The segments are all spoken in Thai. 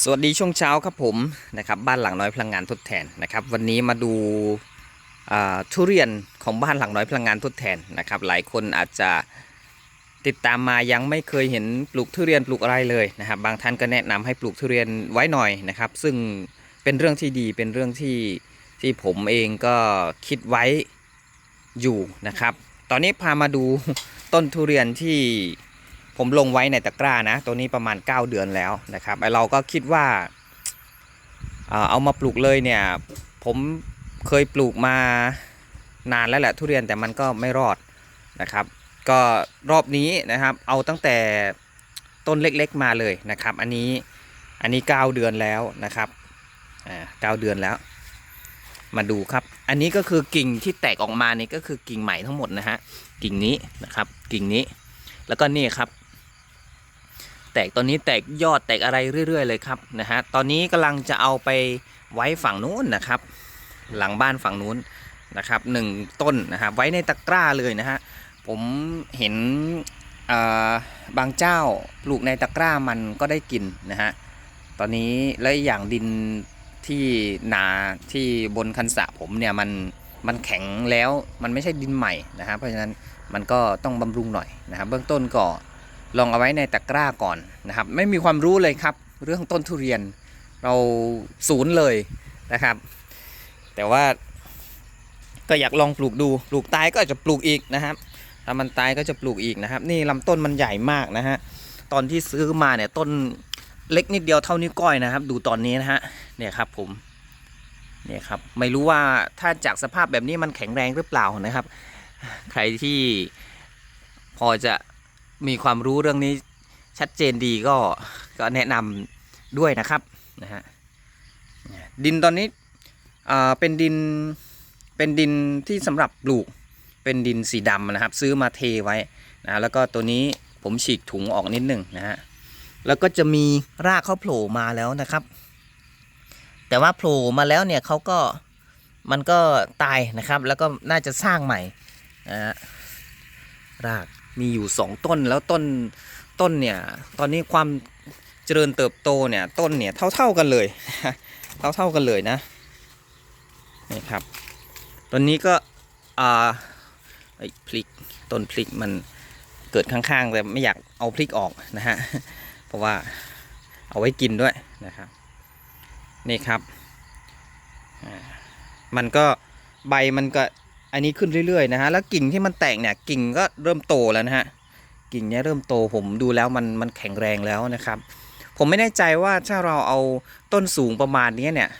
สวัสดีช่วงเช้าครับผมนะครับบ้านหลังน้อยพลังงานทดแทนนะครับวันนี้มาดูทุเรียนของบ้านหลังน้อยพลังงานทดแทนนะครับหลายคนอาจจะติดตามมายังไม่เคยเห็นปลูกทุเรียนปลูกอะไรเลยนะครับบางท่านก็แนะนำให้ปลูกทุเรียนไว้หน่อยนะครับ ซึ่งเป็นเรื่องที่ดีเป็นเรื่องที่ที่ผมเองก็คิดไว้อยู่นะครับ ตอนนี้พามาดูต้นทุเรียนที่ ผมลงไว้ในตะกร้านะ ตัวนี้ประมาณ 9 เดือนแล้วนะครับไอเราก็คิดว่าเอามาปลูกเลยเนี่ยผมเคยปลูกมานานแล้วแหละทุเรียนแต่มันก็ไม่รอดนะครับ ก็รอบนี้นะครับเอาตั้งแต่ต้นเล็กๆมาเลยนะครับ อันนี้อันนี้ 9 เดือนแล้วนะครับอ่าเก้าเดือนแล้ว มาดูครับ อันนี้ก็คือกิ่งที่แตกออกมานี่ก็คือกิ่งใหม่ทั้งหมดนะฮะกิ่งนี้นะครับ กิ่งนี้แล้วก็นี่ครับ แตกตอนนี้แตกยอดแตกอะไรเรื่อย ๆ เลยครับนะฮะตอนนี้กำลังจะเอาไปไว้ฝั่งนู้นนะครับ หลังบ้านฝั่งนู้นนะครับหนึ่งต้นนะครับไว้ในตะกร้าเลยนะฮะผมเห็นบางเจ้าปลูกในตะกร้ามันก็ได้กินนะฮะตอนนี้และอีกอย่างดินที่นาที่บนคันสะผมเนี่ยมันมันแข็งแล้วมันไม่ใช่ดินใหม่นะฮะเพราะฉะนั้นมันก็ต้องบำรุงหน่อยนะครับเบื้องต้นก็ ลองเอาไว้ในตะกร้าก่อนนะครับ ไม่มีความรู้เลยครับ เรื่องต้นทุเรียนเราศูนย์เลยนะครับ แต่ว่าก็อยากลองปลูกดูปลูกตายก็อาจจะปลูกอีกนะครับถ้ามันตายก็จะปลูกอีกนะครับ นี่ลำต้นมันใหญ่มากนะฮะตอนที่ซื้อมาเนี่ยต้นเล็กนิดเดียวเท่านิ้วก้อยนะครับ ดูตอนนี้นะฮะเนี่ยครับผมเนี่ยครับไม่รู้ว่าถ้าจากสภาพแบบนี้มันแข็งแรงหรือเปล่านะครับ ใครที่พอจะ มีความรู้เรื่องนี้ชัดเจนดีก็ก็แนะนำด้วยนะครับนะฮะดินตอนนี้อ่าเป็นดินเป็นดินที่สำหรับปลูกเป็นดินสีดำนะครับ ซื้อมาเทไว้นะแล้วก็ตัวนี้ผมฉีกถุงออกนิดหนึ่งนะฮะแล้วก็จะมีรากเขาโผล่มาแล้วนะครับ แต่ว่าโผล่มาแล้วเนี่ยเขาก็มันก็ตายนะครับ แล้วก็น่าจะสร้างใหม่นะฮะราก มีอยู่สองต้นแล้วต้นต้นเนี่ยตอนนี้ความเจริญเติบโตเนี่ยต้นเนี่ยเท่าเท่าๆกันเลยเท่าเท่ากันเลยนะนี่ครับต้นนี้ก็อ่าไอ้พลิกต้นพลิกมันเกิดข้างๆแต่ไม่อยากเอาพลิกออกนะฮะเพราะว่าเอาไว้กินด้วยนะครับนี่ครับมันก็ใบมันก็ อันนี้ขึ้นเรื่อยๆนะฮะแล้วกิ่งที่มันแตกเนี่ยกิ่งก็เริ่มโตแล้วนะฮะกิ่งเนี้ยเริ่มโตผมดูแล้วมันมันแข็งแรงแล้วนะครับ ผมไม่แน่ใจว่าถ้าเราเอาต้นสูงประมาณนี้เนี่ย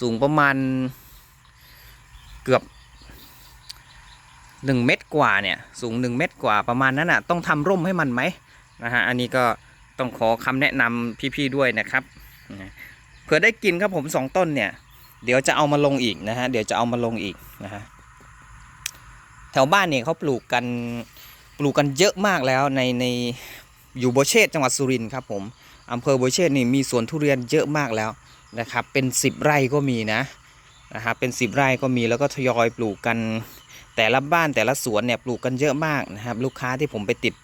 สูงประมาณเกือบหนึ่งเมตรกว่าเนี่ยสูงหนึ่งเมตรกว่าประมาณนั้นอะต้องทำร่มให้มันไหมนะฮะอันนี้ก็ต้องขอคำแนะนำพี่ๆด้วยนะครับเผื่อได้กินครับผมสองต้นเนี่ย เดี๋ยวจะเอามาลงอีกนะฮะเดี๋ยวจะเอามาลงอีกนะฮะ แถวบ้านเนี่ยเขาปลูกกันปลูกกันเยอะมากแล้วในในอยู่โบเชษจังหวัดสุรินทร์ครับผมอำเภอโบเชษนี่มีสวนทุเรียนเยอะมากแล้วนะครับ เป็น 10 ไร่ก็มีนะนะครับเป็น 10 ไร่ก็มีแล้วก็ทยอยปลูกกัน แต่ละบ้านแต่ละสวนเนี่ยปลูกกันเยอะมากนะครับ ลูกค้าที่ผมไปติด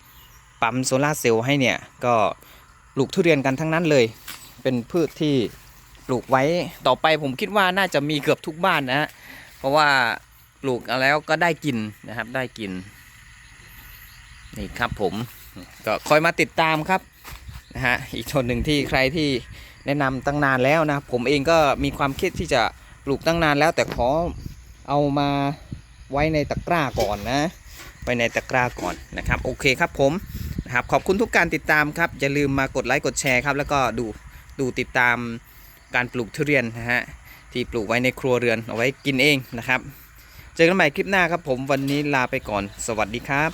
ปั๊มโซลาเซลล์ให้เนี่ยก็ปลูกทุเรียนกันทั้งนั้นเลย เป็นพืชที่ปลูกไว้ต่อไปผมคิดว่าน่าจะมีเกือบทุกบ้านนะฮะเพราะว่า ปลูกแล้วก็ได้กินนะครับได้กินนี่ครับผมก็คอยมาติดตามครับนะฮะอีกชนหนึ่งที่ใครที่แนะนำตั้งนานแล้วนะผมเองก็มีความคิดที่จะปลูกตั้งนานแล้ว แต่ขอเอามาไว้ในตะกร้าก่อนนะไว้ในตะกร้าก่อนนะครับโอเคครับผมนะครับขอบคุณทุกการติดตามครับอย่าลืมมากดไลค์กดแชร์ครับแล้วก็ดูดูติดตามการปลูกทุเรียนนะฮะที่ปลูกไว้ในครัวเรือนเอาไว้กินเองนะครับ เจอกันใหม่คลิปหน้าครับผมวันนี้ลาไปก่อน สวัสดีครับ